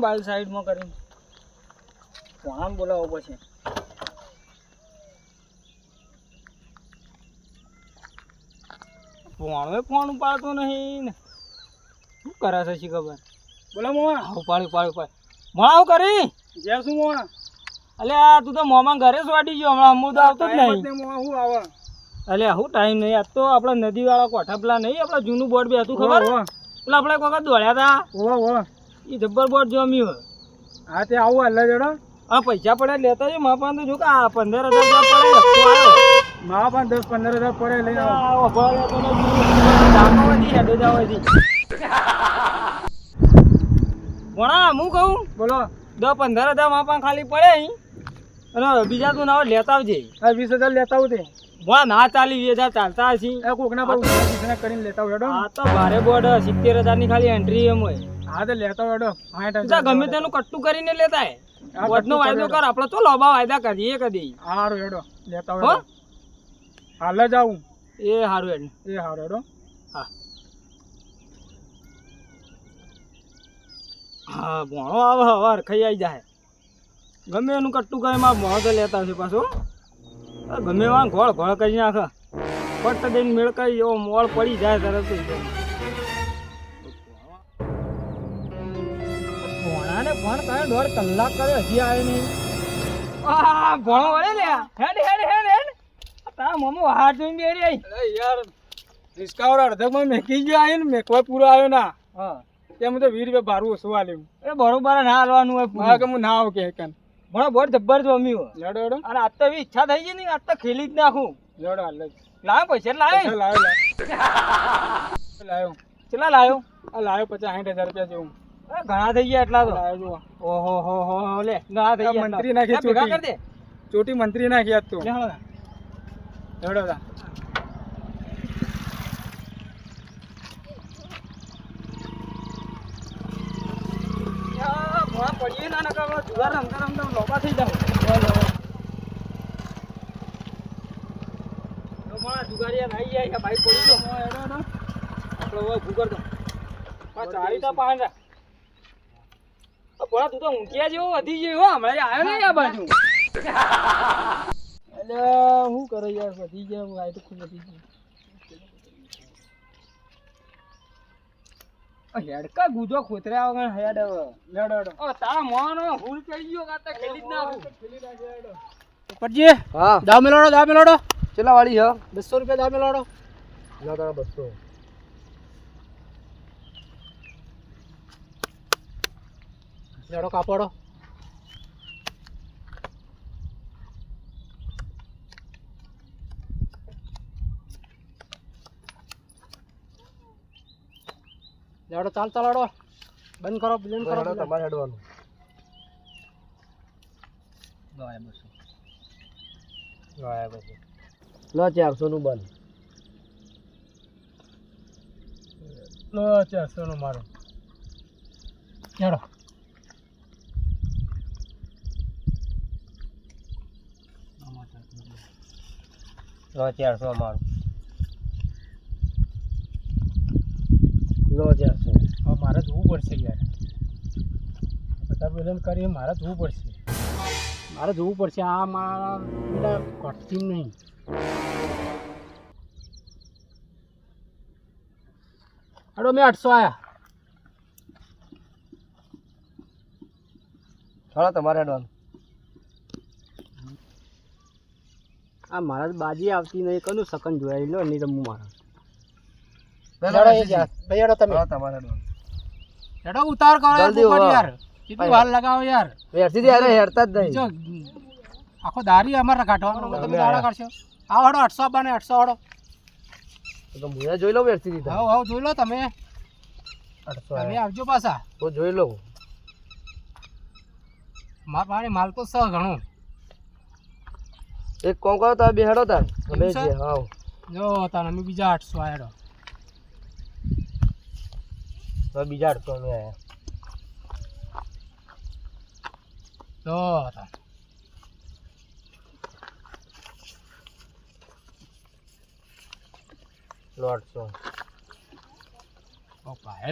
Phone બાજુ સાઈડમાં કરીને. આમ બોલાવો પછી. ફોન ઉપાડતો નહીં ને. શું કરે છે શી ખબર? બોલો મોવા ઉપાડ ઉપાડ ઉપાડ. મોણા હું કરી. જેમ શું મોવા અલે આ તું તો મોમાં ઘરે જ વાટી ગયો. હમણાં અમુદ આવતો જ નહીં. હું આવે. અલે હું ટાઈમ નહીં? આજ તો આપણે નદી વાળા કોઠા પેલા નહીં આપણે જૂનું બોર્ડ બે હતું ખબર? પેલા આપણે વખત દોડ્યા હતા એ જબ્બર બોર્ડ જમ્યું હા તે આવું હાલ જડો હા પૈસા પડે લેતા જો મા તો જો કે આ પંદર હજાર પડે મા પાસે દસ પંદર હજાર પડે લઈને ભણા હું કહું? બોલો. દસ પંદર હજાર મા પાસે ખાલી પડે અહીં. અને બીજા તું ના લેતા આવજે. હા વીસ હજાર લેતા આવજે ભણા ના ચાલી વીસ હજાર ચાલતા હશી. કોકના પર કરીને લેતા આવડો હા તો ભારે બોર્ડ સિત્તેર હજારની ખાલી એન્ટ્રી એમ હોય. હા તો લેતા આવડો ગમે તેનું કટ્ટું કરીને લેતા હે બોર્ડનો વાયદો કર આપણે તો લોબા વાયદા કરીએ કદી. હારું હેડો. લેતા આવડો હાલ જ એ હારું હેડ. એ હારું હેડો. હા. હા ભણો આવે હવાર ખાઈ આવી જાય ગમે એનું કટ્ટું કરે માં ભણો તો લેતા છે પાછો. ગમે એવા ઘોળ ગોળ કરી નાખે. પટ્ટ દઈને મેળકાઈ એવો મોળ પડી જાય તરત ફોન કરે દોઢ કલાક કરે હજી આવે નહીં. આ ભણો વળે લે. હેડ હેડ હેડ હેડ. તારા મમ્મી હાર જોઈને બેરી આવી યાર રિસ્કાવર અડધકમાં મેકી ગયો આવીને મેં મેકવા પૂરો આવ્યો ના. હા. તેમ તો વીસ રૂપિયા ભાડું ઓછું આલ્યું એ બરોબર ના હાલવાનું હોય પૂરું. કે હું ના આવું કે કન ભણો બહુ જબ્બર જમ્યું લડો લડો અને આજ તો એવી ઈચ્છા થઈ ગઈ ને આજ તો ખેલી જ નાખું. લડો હાલ લાવ્યો પૈસા લાવ લાવ લાવ્યો કેટલા લાવ્યો આ લાવ્યો પચાસ સાઠ હજાર રૂપિયા જેવું. ઘણા થઈ ગયા એટલા તો. ઓહો હો હો લે. ઘણા થઈ ગયા મંત્રી નાખી ચોટી. કરી દે. ચોટી મંત્રી નાખી આજ તો. લેડો તા. પડીએ ના નકા જુગાર રમતા રમતા લોબા થઈ જાવ જુગારિયા જાય ભાઈ પડી ગયો. આપણે ભૂગર દો ચાલી તા પાહન બોલા તું તો ઊંઘ્યા જેવો વધી ગયો હમણાં આવ્યો ને આ બાજુ. એટલે શું કરે યાર વધી ગયા લાઈટ ખૂબ વધી ગઈ હેડકા ગુજો ખોતર્યા વગર હેડ લડડ ઓ તારા મોનો ભૂલ થઈ ગયો કાતા ખેલી જ નાખું ઉપરજી હા. દાવ મેલાડો દાવ મેલાડો. ચેલા વાળી છે? 200 રૂપિયા દાવ મેલાડો. ના 200 જડો કાપડો. લેડો ચાલ ચલાડો બંધ કરો બંધ કરો તમારે હેડવાનું. ચારસો નું બંધ. લો ચારસો નું મારું. ચડો લો ચારસો અમારું લો ચારસો હવે મારે જોવું પડશે યાર. બધા વિલન કરી મારે જોવું પડશે. મારે જોવું પડશે આ મારા બધા ઘટતી નહીં. હડો મેં આઠસો આવ્યા થોડા તમારે હેડવાનું આ મારા બાજી આવતી નહીં કનું સકન જોયા લો નહીં મારા. ભાઈ તમે. તમારે હેડવાનું. ઉતાર કરો યાર, કેટલી વાર લગાવો યાર. જ જો આખો દારી અમારે કાઢવાનો તમે દાડા આયા. આવો હડો આઠસો બાને આઠસો હડો. તો હું જોઈ લો થી હાવ હાવ જોઈ લો તમે. આઠસો તમે આવજો પાછા. તો જોઈ લો માર પાણી માલ તો સ ઘણો. એક કોમ કરો તમે બે હેડો તાર અમે જે હા જો તાર અમે બીજા આઠસો આયડો તો બીજા આઠસો અમે આયા. જો તાર.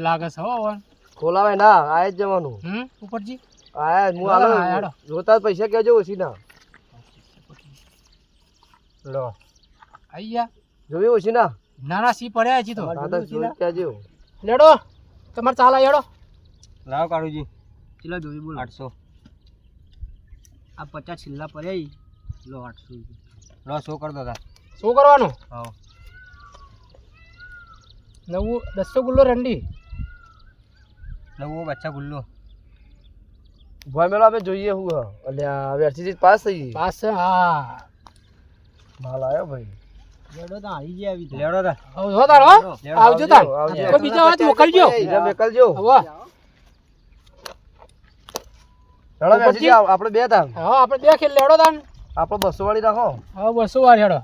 લાગે છે હો ખોલાવે ના આયા જ જવાનું. હમ ઉપરજી આયા હું આલો જોતા પૈસા કેજો ઓછી ના. લો. આઈ ગયા. જોયું ઓછી ના? ના ના સી પડ્યા હજી તો. લેડો તમારે ચાલા હેડો. લાવ કાળુજી. ચેલા જોઈ બોલો. આઠસો. આ પચાસ છેલ્લા પડ્યા લો આઠસો લો સો કર દાદા? શું કરવાનું? હા. નવું દસો ગુલ્લો રંડી. નવો બચ્ચા ગુલ્લો. ભોય મેળો આપણે જોઈએ હું અલ્યા હવે અરસીજી પાસ થઈ ગઈ. પાસ હા. માલ આવ્યો ભાઈ. લેડો તો આવી ગયા આવી લેવડો તાર આવ જો આવજો તાર. કોઈ બીજા વાત મોકલજો. બીજા મેકલજો. હવે ચાલો વેરસીજી આવ- આપણે બે તાર. હા આપણે બે ખેલ લેડો તાન આપણે બસો વાળી રાખો. હા બસો વાળી હેડો.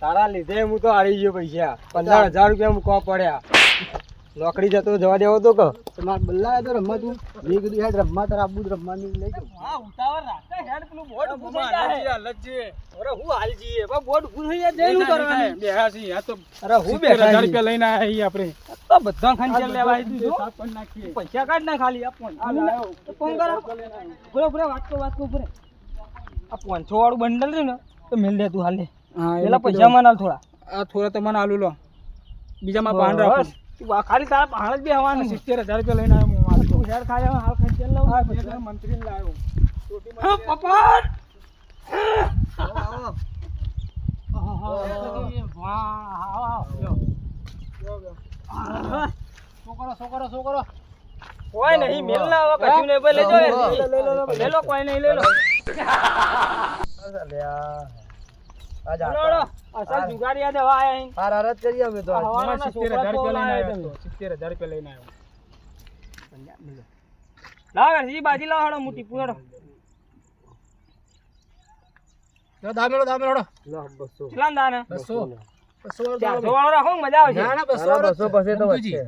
તારા લીધે હું તો હારી ગયો પૈસા. પંદર હજાર રૂપિયા મૂકવા પડ્યા. નોકરી જતો જવા દેવો તો કે તમારે બલ્લા તો રમવા તું મેં કીધું હેડ રમવા તાર આબુ રમવાની લઈ જાઉં. હા ઉતાવળ રાખતા હેડ પેલું બોર્ડ થઈ જાય. હાલત છે અરે હું હાલ જીએ બા બોર્ડ થઈ જાય જઈ શું કરવાનું. બેહા છી આ તો અરે હું બેઠા છીએ. રૂપિયા લઈને આયા આપણે. તો બધા ખંજર લેવા આવી દીધું પૈસા કાઢ ના ખાલી આ ફોન. ફોન કરો પૂરે પૂરે વાત કરો વાત કરો પૂરે આ પાંચસો વાળું બંડલ રહ્યું ને તો મેલ દે તું હાલે. પેલા પૈસા માં ના થોડા. આ થોડા તો મને આલુ લો. બીજામાં. તું આ ખાલી તારા પાણ જ બેહવાનું. સિત્તેર હજાર રૂપિયા લઈને આવ્યો હું હેડ હજાર હવે હાલ ખંચર લઉં. મંત્રી લાવ્યો છોકરો કોઈ નહીં મેલ ના આવે કશું નહીં ભાઈ લેજો લે લો કોઈ નહીં લે લો આ. લો. અસલ જુગારી દેવા આયા. હાર હાર કરી અમે તો. આજ. હવાના છોકરા તો લાયા તમે. સિત્તેર હજાર રૂપિયા લઈને આવ્યો. લાવ હરજી બાજી લાવ હાડો મોટી પૂરો દામેલો દામેલો હડો. લો, 200 કેટલા દાને? બસો. બસો વાળો રાખો મજા આવશે ના ના બસો અરે પછી તો વચ્ચે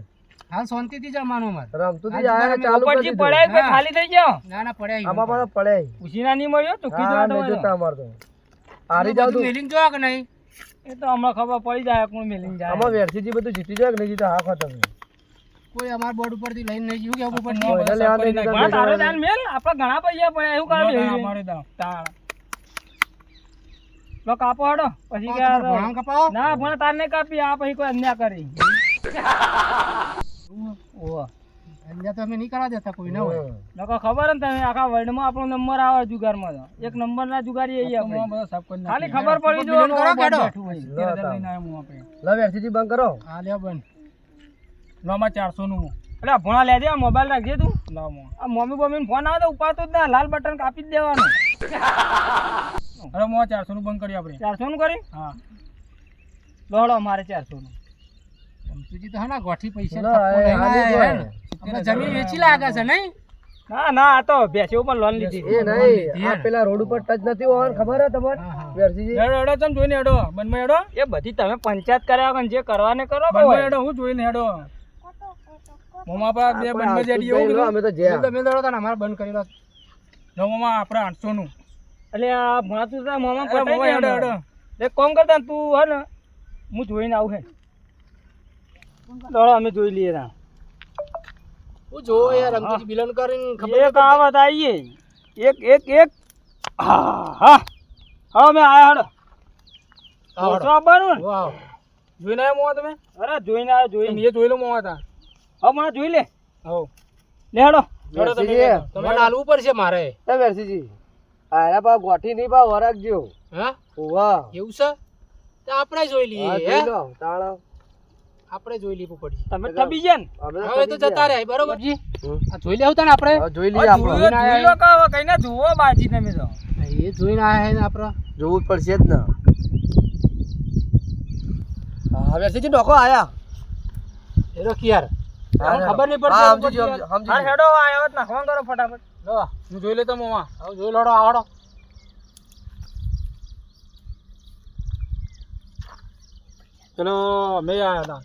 હાલ શાંતિથી જમવાનું અમારે. રમતું થી આયા ચાલુ કરી પડે કોઈ ખાલી થઈ ગયો ના ના પડ્યા આમાં પાછા પડે ઉછીના નહીં મળ્યો ટૂંકી જવા નહીં જોતા અમાર તો. હારી જાવ તું. મેલિંગ જોવા કે નહીં? એ તો હમણાં ખબર પડી જાય કોણ મેલીને જાય. આમાં વેરસીજી બધું જીતી જાય કે નહીં જીતા હા ખતમ. કોઈ અમાર બોર્ડ ઉપરથી લઈને નહીં જીવ કે ઉપર કોઈને લેવા દે ના તારો દાન મેલ. આપણે ઘણા પૈસા પડ્યા એવું? કામ અમારે દા તાળ લો કાપો હડો. પછી કે ભણ કપાવો? ના ભણે તાર કાપી આ પછી કોઈ અન્યાય કરી. ઓહ અહીંયા તો અમે નહીં દેતા કોઈ ના હોય. નકો ખબર ને તમે આખા વર્લ્ડમાં આપણો નંબર આવે જુગારમાં તો. એક નંબર ના જુગારી આઈએ આપણે. ખાલી ખબર પડી જો કરો કેડો? લો વેરસીજી બંધ કરો. હા લ્યો બન લોમાં ચારસો નું એટલે ભણા લેજે આ મોબાઈલ રાખજે તું. આ મમ્મી બમ્મી ફોન આવે તો ઉપાડતો જ ના લાલ બટન કાપી જ દેવાનું. અરે મો ચારસો નું બંધ કરી આપણે. ચારસો નું કરી હા લોડો મારે ચારસો નું તો હા ગોઠી પૈસા એ ને. જમીન વેચી લાગે છે નહીં? ના ના આ તો બેસી ઉપર લોન લીધી. એ નહીં આ પેલા રોડ ઉપર ટચ નથી હોવાનું ખબર હે તમારે વેરજીજી એડો એડો હેડો હેડો તમે જોઈને એડો મનમાં એડો એ બધી તમે પંચાયત કર્યા વગર જે કરવાને કરો મનમાં એડો હેડો હું જોઈને એડો મોમા પર બે બનમાં જેડી એવું અમે તો જે તમે હેડો તો અમારે બંધ કરી દો. નો મોમા આપણે આઠસો નું. એટલે આ ભણા તો મોમા પર મોમા એડો એડો હેડો. કોમ એક કામ કરતા તું હે ને હું જોઈને આવું હે. દોડો અમે જોઈ લઈએ તા. હું જો યાર રમતુજી બિલન કરીને એક આવત આવીએ. એક એક એક. હા હા. હવે અમે આયા હડો ઓછો આવવાનું ને? વાવ જોઈને આવ્યા મોવા તમે? અરે જોઈને આવ્યો જોઈને. એ જોઈ લો મોવા તા. હવે મને જોઈ લે. હો લે હડો હેડો તમે. તમારે હાલવું પડશે મારે. એ વેરસીજી આયા પા ગોઠી નહીં પા વરાગજો હા? વાહ એવું છે? તો આપણે જોઈ લઈએ હા હે? જોઈ તાળો આપણે જોઈ લેવું પડશે. તમે થબી જન હવે તો જતા રહ્યા બરોબર? જી આ જોઈ લેવું તને આપણે? જોઈ લઈએ આપણે. જોઈ લો કે હવે જુઓ બાજી તમે તો. એ જોઈને આયા ને આપણે. જોવું પડશે જ ને. હવે સીધી ડોકો આયા. એરો રોકી ખબર નહીં પડતી સમજી. હેડો આવ્યો નાખવા કરો ફટાફટ. લો હું જોઈ લેતો મોમાં. હવે જોઈ લોડો આવડો ચલો અમે આયા હતા.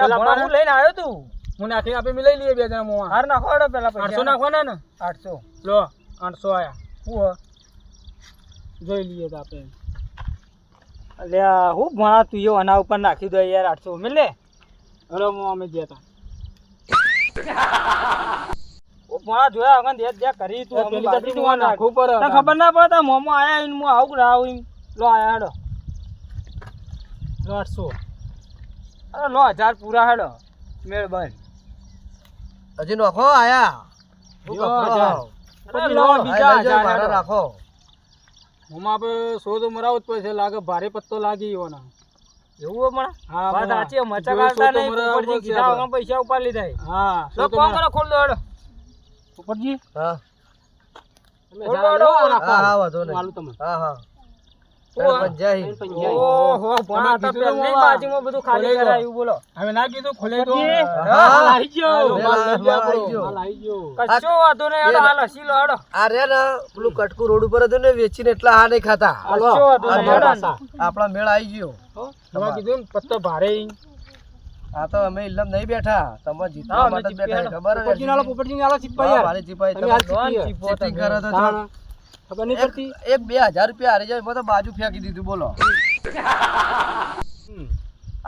હું લઈને આવ્યો તું? હું નાખી આપે મિલાઈ લઈએ બે જણા મોમાં હાર નાખો પેલા આઠસો નાખવાના ને? આઠસો. લો આઠસો આયા. હું જોઈ લઈએ તો આપણે. અલ્યા હું ભણા તું એ આના ઉપર નાખી દો યાર આઠસો. મિલે હલો મોં અમે ગયા હતા ઓ જોયા વગર કરી તું પેલી. તને ખબર ના પડે મોમો આયા હું આવું રાવ ના લો આયા હેડો. લો આઠસો. અરે લો હજાર પૂરા હેડો. મેળ બંધ. હજી નોખો આયા. રાખો. આપણે સો તો મરાવો જ પડશે લાગે ભારે પત્તો લાગી એવાનો. એવું હે પણ? હા, વાત સાચી મચા જો કાઢતા સો તો નહીં મરાવો કીધા વગર પૈસા ઉપાડી લીધા હા તો કોમ કરો? ખોલ દો હેડો. ઉપરજી હા. તમે બોલો, જા- બોલો. લો, રાખો. હા હા વાંધો નહીં. આલું તમે. હા હા. હવે ના કીધું ખોલે તો. પેલું કટકું રોડ ઉપર હતું ને વેચીને એટલા હા નહીં ખાતા. કશો વાંધો આ નહીં હેડો પાછા. આપણા મેળ આવી ગયો. તમે કીધું પત્તો ભારે. આ તો અમે ઇલમ નહીં બેઠા. તમે જીતવા માટે બેઠા ખબર? પોપટજી ચીપાઈ તમે ચીપો તમે. ખબર નહીં પડતી? એક બે હજાર રૂપિયા હારી જાય તો બાજુ ફેંકી દીધું બોલો.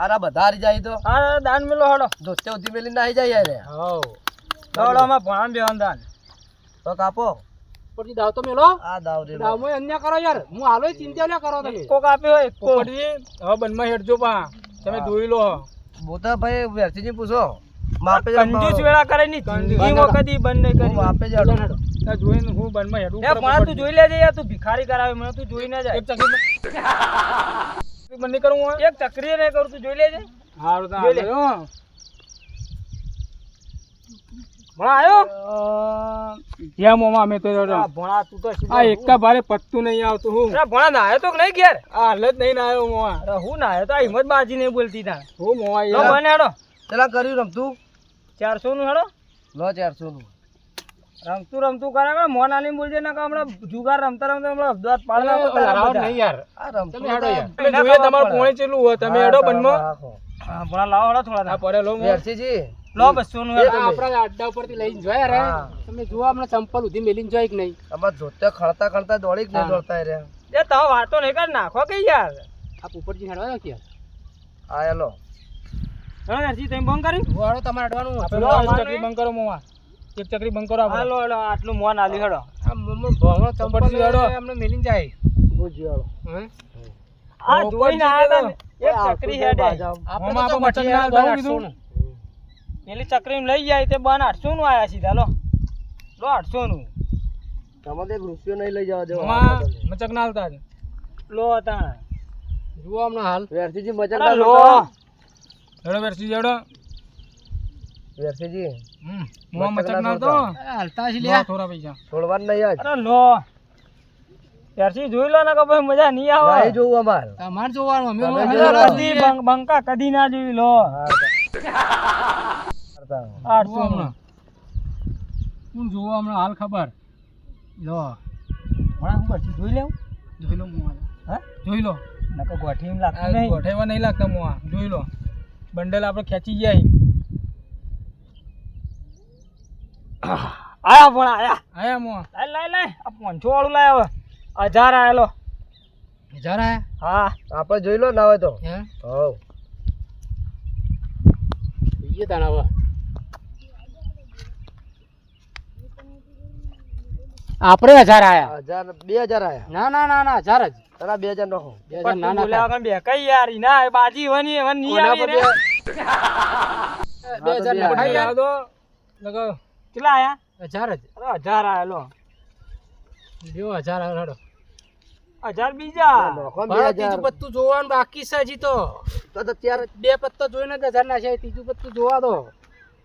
આરા બધા હારી જાય તો? હા દાન મેલો હેડો ધોતે ઉધી મેલી ના જાય યાર હાઉ. દોડો માં ભણા બેવાન દાન. તો કાપો. પડી દાવ તો મેલો. આ દાવ રે દાવમાં અન્ય કરો યાર. હું હાલો ચિંતા ના કરો તમે. કોક આપે હોય પોપટજી હવે બનમાં હેડજો પા તમે ધોઈ લો. બોતા ભાઈ વેરસીજી પૂછો. માપે કંજૂસ વેળા કરે ની ઈ વખત ઈ બંધ નહીં કરી. માપે જ હાડું. આ જોઈને હું બનમાં હેડું એ પણ તું જોઈ લેજે યાર તું ભિખારી કરાવે મને તું જોઈ ના જાય. એક ચકરી નહીં કરવું હોય એક ચક્રી ને કરું તું જોઈ લેજે. હારું તો જોઈ લે. આવ્યો જ્યાં મોમાં અમે તો રહ્યો. આ ભણા તું તો આ એકા ભારે પત્તું નહીં આવતું હું. અરે તો નહીં ઘેર? આ હાલ જ નહીં ના આવ્યો મોવા અરે હું નાયો તો આ હિંમત બાજી નહીં બોલતી તા હું મોવા લો યાર. પેલા કર્યું રમતું? ચારસો નું હેડો. લો ચારસો નું રમતું રમતું કરે કે મોન આલી બોલજે ને કે હમણાં જુગાર રમતા રમતા હમણાં દાંત પાડી. નહીં યાર. આ રમતું તમે હેડો યાર. તમે જોઈએ તમારું પોણે ચેલું હોય તમે હેડો બનમાં હા, ભણા લાવો હેડો થોડા આ પડે લો. વેરસીજી લો બસો નું હેડો આપણા અડ્ડા ઉપરથી લઈને જોયા રે. તમે જુઓ હમણાં ચંપલ ઉધી મેલીને જોઈ કે નહીં? આમાં જોતે ખળતા ખળતા દોડી જ નહીં દોડતા રે એ તમે વાતો નહીં કર નાખો કે યાર. આપ ઉપરથી હેડવા દો કે આ હેલો. હા યારજી તમે બંધ કરી. વાળો તમારે ચકરી બંધ કરો મોવા એક ચકરી બંધ કરો. હાલો હેડો આટલું મોન આલી હેડો. ભણો ચંપલ હેડો. અમને મેલીને જાય. ભૂજી હેડો આ જોઈને આયા તા એક ચકરી હેડે. આપણે તો મચક ના. દઉં કીધું. પેલી ચકરી લઈ જાય તે બન આઠસો નું આયા સીધા લો. લો આઠસો નું. તમારે રૂપિયો નહીં લઈ જવા દેવા. મચક ના હાલતા લો હતા જુઓ હમણાં હાલ. વેરસીજી મચક ના લો. હેડો વેરસી હેડો. વેરસીજી હમ મોમાં મચક ના ના આવતો આવતા. લો થોડા પૈસા. છોડવા નહીં આજ. અરે લો. વેરસી જોઈ લો ને કે ભાઈ મજા નહીં આવે. નહીં જોવું અમાર. તમાર જોવાનું અમે બંકા કદી ના જોઈ લો. આઠસો હમણાં. હું જોવો હમણાં? હાલ ખબર. લો. ભણા હું જોઈ લેવું જોઈ લો મો હા? જોઈ લો. ના ગોઠી એમ લાગતું નહીં. ગોઠેવા નહીં લાગતા મોવા જોઈ લો. બંડલ આપણે ખેંચી ગયા અહીં. આયા પણ આયા. આયા મો. લાય લાય લાય. આ પાંચસો વાળું લાય હવે. હજાર આયેલો. હજાર આયા? હા. આપણે જોઈ લો ના હોય તો. હે? હવ. તાણ હવે. આપણે હજાર આયા. હજાર બે હજાર આયા. ના ના ના ના હજાર જ. તારા બે હજાર નખો. બે હજાર ના ના બે કઈ યાર. ના બાજી વની વન આવી રે બે- હજાર બે ના દો લગો કેટલા આયા? હજાર જ. અરે હજાર આયેલો લ્યો હજાર આયા હડો હજાર બીજા. નાખો ત્રીજું પત્તું જોવાનું બાકી છે હજી તો. તો તો બે પત્તા જોઈને જ હજાર ના છે ત્રીજું પત્તું જોવા દો.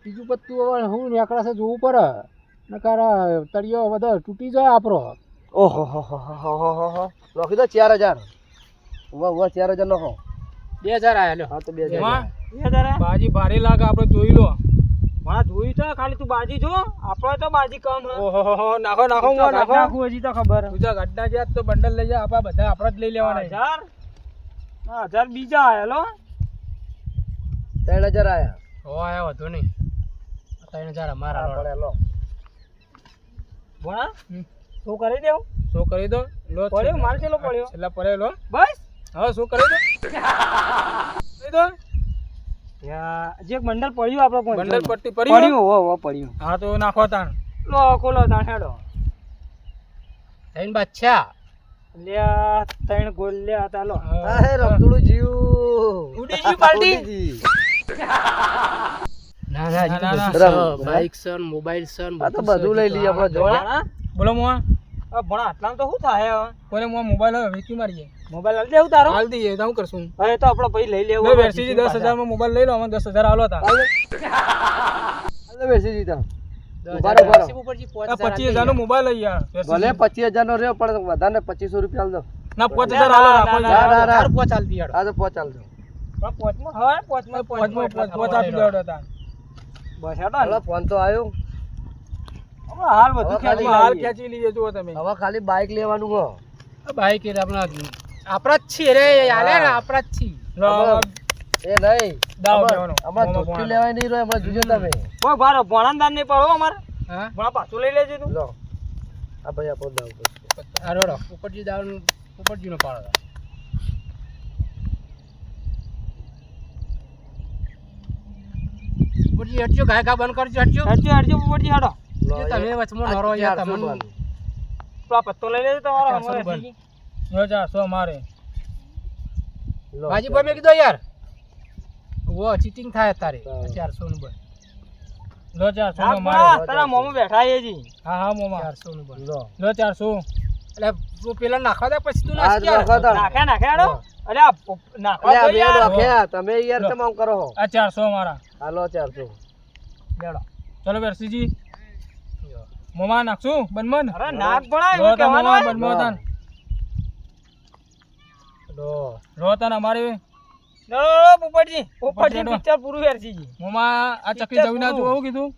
ત્રીજું પત્તું હવે હું નીકળે છે જોવું પડે. નકાર તળિયો બધો તૂટી જાય આપણો. ઓહો હો હો હો હો હો હો. નાખી દો ચાર હજાર. વાહ વાહ ચાર હજાર લખો બે હજાર આયા લ્યો. હા તો બે હજાર. બે હજાર આયા? બાજી ભારે લાગે આપણે જોઈ લો. મારા જોઈ તો ખાલી તું બાજી જો. આપણે તો બાજી કમ ઓહો નાખો નાખો તું નાખો. નાખું હજી તો ખબર. તું જા ગડ્ડા ગયા તો બંડલ લઈ જા આપા બધા આપણે જ લઈ લેવાના હજાર? હા, હજાર બીજા આયેલો ત્રણ હજાર આયા. હો આયા વધુ નહીં. ત્રણ હજાર અમારા હા, પડે લો. ભણા શું કરી દેવું? શું કરી દો? લો પડ્યો? મારે ચેલો પડ્યો. છેલ્લા પડે લો. બસ. હા શું કરી દો કરી દો? યા, મંડળ પડ્યું આપણો. બંડલ પટ્ટી પડી પડ્યું હો, હો, પડ્યું. હા તો નાખો તાણ. લો ખોલો તાણ હેડો. થઈને બાદશાહ. લ્યા ત્રણ ગોલ લ્યા હતા લો. આ હે રમતુડું જીવ ઉડી ગયું પાલટી? ઉડી ના ના. બાઈક સન મોબાઈલ સન આ તો બધું લઈ લઈએ આપણે જો ભણા બોલો આ ભણા આટલામાં તો શું થાય? કોને મોબાઈલ હવે વેચી મારીએ. મોબાઈલ હાલ દેવું તારો. હાલ દઈએ તો હું કરશું? હવે તો આપણો ભાઈ લઈ લેવો. વેરસીજી દસ હજારમાં મોબાઈલ લઈ લો અમે દસ હજાર આલો તા. હાલો પાંચ આ હજાર પચીસ હજાર નો મોબાઈલ લઈ ભલે પચીસ હજાર નો રહ્યો પણ વધારે પચીસો રૂપિયા દો. ના પાંચ હજાર પાંચ તો પોચ આલ દો. પોચમાં હવે પોચમાં પાંચમો પાંચ આપી દેવડો તા બસ હેડો ફોન તો આવ્યો હાલ બધું હાલ ખેંચી લઈએ. જુઓ તમે. હવે ખાલી બાઇક લેવાનું હો. બાઈક એટલે આપણા આપણા જ છીએ રે આલે ને આપણા જ છીએ એ નહીં દાવ દેવાનો. ધોતી લેવાય નહીં રહ્યો અમાર જોજો તમે. કોઈ ભારો ભણાંદાર દાન નહીં પડવો અમારે. હા? ભણા પાછું લઈ લેજે તું. લો. આ ભાઈ આપણો દાવ. આ રોડો ઉપરજી દાવ ઉપરજી નો પાડો. ઉપરજી હટજો ગાય ગા બંધ કરજો હટજો. હટજો હટજો ઉપરજી જો તમે વચમાં નરો યાર તમને પત્તો લઈ લેજો તમારો ચારસો સો મારે. લો, બાજી કીધો યાર. વો ચીટિંગ થાય તારે. ચારસો નું બન લો ચારસો મારે. તારા મોમો બેઠા છે જી હા હા મોમાં. ચારસો નું બન લો. લો ચારસો એટલે તું પેલા નાખવા દે પછી તું આ નાખી જ નાખે નાખે હેડો. અરે આ નાખવા અલે બે યાર. તમે યાર તમામ કરો હો. આ ચારસો મારા હાલો ચારસો. લેડો. ચલો વેરસીજી મોમા નાખશું બનમન? અરે નાખ ભણા એવું કહેવાનું બનમો તાન લો. તાન અમારે લો, લો, પોપટજી. પોપટજી પિક્ચર પૂરું હેરજીજી મોમાં આ ચક્કી જવી ના. જોવું કીધું?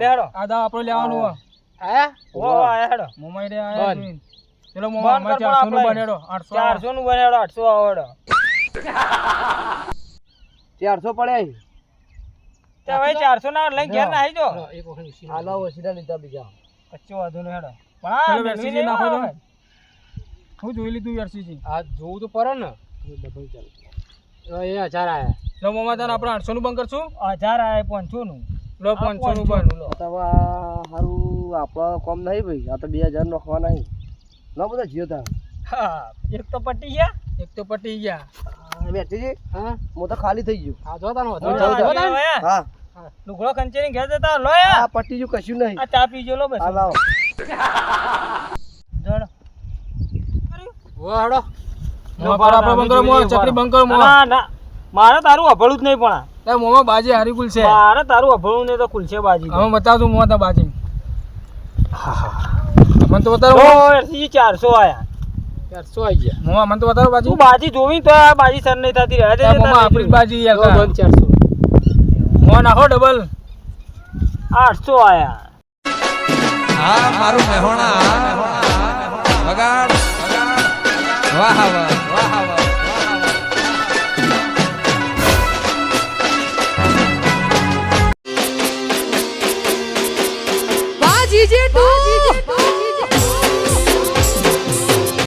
લેડો આ દા આપણો લેવાનું હોય. ઓ હેડો. મોમાં રે આ ચલો મોમાં પણ ચારસો નું આપણે. બનેડો 800 400 નું બને હેડો આઠસો આવો હેડો. ચારસો તે ભાઈ 400 ના લઈ ઘેર ના આવી જો એક વખત હાલો સીધા લીધા બીજા. કચ્ચો વાંધો હેડો. પણ આ વેરસીજી નાખો હું જોઈ લીધું આરસીસી આ જોવું તો પડે ને. લો, એ હજાર આયા. લો મોમાં તને આપણે આઠસો નું બંધ કરશું? હજાર આયા પાંચસો નું લો પાંચસો નું બંધ. લો. આપણો કોમ નહીં ભાઈ. આ તો બે હજાર નોખવા નહીં. ના બધા જીઓ તા. હા એક તો પટી ગયા. એક તો પટી ગયા. બેઠી હા? હું તો ખાલી થઈ ગયો. જો તાનો હા લુગડો ખંચેરી ઘેર જતા લો આ પટ્ટી જો કશું નહીં. આ ચા પીજો લો બસ. હા લાવો. ચકરી બંધ કરો ના ના મારે તારું અભળું જ નહીં પણ. મોમાં બાજી હારી કુલ છે. મારે તારું અભળું નહીં તો ખુલશે બાજી. હવે બતાવશું મોમાં તા બાજી. મને તો બતાવો. ઓ ચારસો આયા. ચારસો આવી ગયા. મોમાં મને તો બતાવો બાજી. બાજી જોવી તો આ બાજી સર નહીં થતી રહે. આપણી બાજી યાર તાર. ચારસો. મોમાં નાખો ડબલ. આઠસો આયા. હા મારું મહેણા વાહ વાહ વાહ.